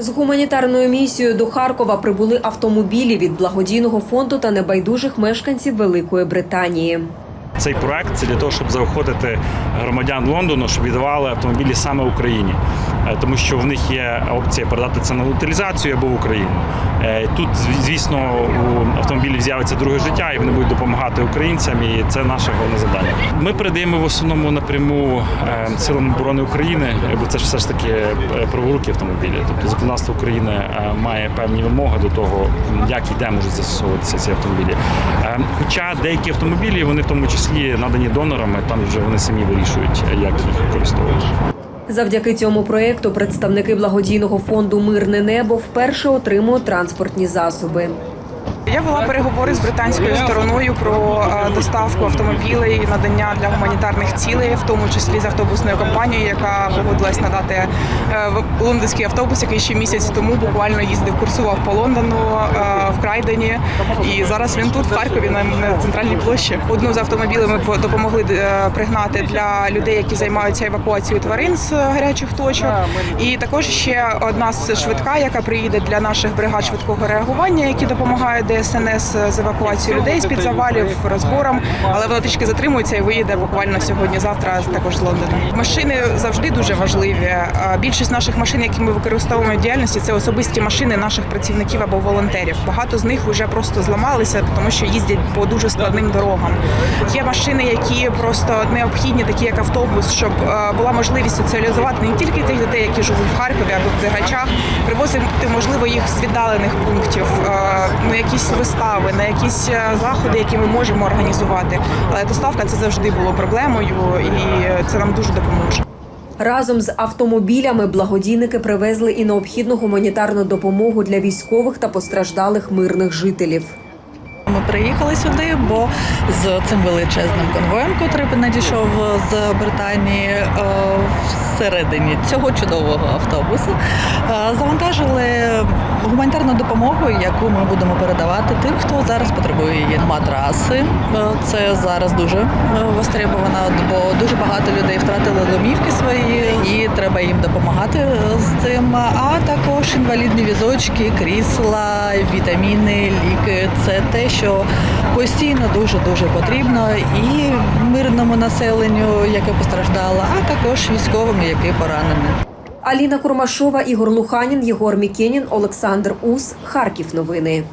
З гуманітарною місією до Харкова прибули автомобілі від благодійного фонду та небайдужих мешканців Великої Британії. Цей проект це для того, щоб заохотити громадян Лондону, щоб віддавали автомобілі саме Україні, тому що в них є опція передати це на утилізацію або в Україну. Е, Тут, звісно, у автомобілів з'явиться друге життя, і вони будуть допомагати українцям, і це наше головне завдання. Ми передаємо в основному напряму е, силам оборони України, бо це ж все ж таки е, праворукі автомобілі. Тобто законодавство України е, має певні вимоги до того, як і де можуть застосовуватися ці автомобілі. Е, Хоча деякі автомобілі, вони в тому числі надані донорами, там вже вони самі вирішують, як їх використовувати. Завдяки цьому проєкту представники благодійного фонду Мирне небо вперше отримують транспортні засоби. Я вела переговори з британською стороною про е, доставку автомобілей, надання для гуманітарних цілей, в тому числі з автобусною компанією, яка погодилась надати е, лондонський автобус, який ще місяць тому буквально їздив, курсував по Лондону е, в Крайдені. І зараз він тут, в Харкові, на, центральній площі. Одну з автомобілів ми допомогли пригнати для людей, які займаються евакуацією тварин з гарячих точок. І також ще одна з швидка, яка приїде для наших бригад швидкого реагування, які допомагають ДСНС з евакуацією людей з під завалів, розбором. Але воно трішки затримується і виїде буквально сьогодні-завтра також з Лондону. Машини завжди дуже важливі. Більшість наших машин, які ми використовуємо в діяльності, це особисті машини наших працівників або волонтерів. Багато з них вже просто зламалися, тому що їздять по дуже складним дорогам. Є машини, які просто необхідні, такі як автобус, щоб була можливість соціалізувати не тільки тих дітей, які живуть в Харкові або в Дергачах, привозити можливо їх з віддалених пунктів е, на якісь вистави, на якісь е, заходи, які ми можемо організувати. Але доставка це завжди було проблемою, і це нам дуже допоможе. Разом з автомобілями благодійники привезли і необхідну гуманітарну допомогу для військових та постраждалих мирних жителів. Ми приїхали сюди, бо з цим величезним конвоєм, котрий надійшов з Британії е, всередині цього чудового автобусу, е, завантажили гуманітарну допомогу, яку ми будемо передавати тим, хто зараз потребує її. Матраси е, це зараз дуже е, востребовано, бо дуже багато людей втратили домівки свої, і треба їм допомагати е, з цим. А також інвалідні візочки, крісла, вітаміни, ліки це те, що постійно дуже дуже потрібно і мирному населенню, яке постраждало, а також військовим, які поранені. Аліна Курмашова, Ігор Луханін, Єгор Мікенін, Олександр Ус. Харків. Новини.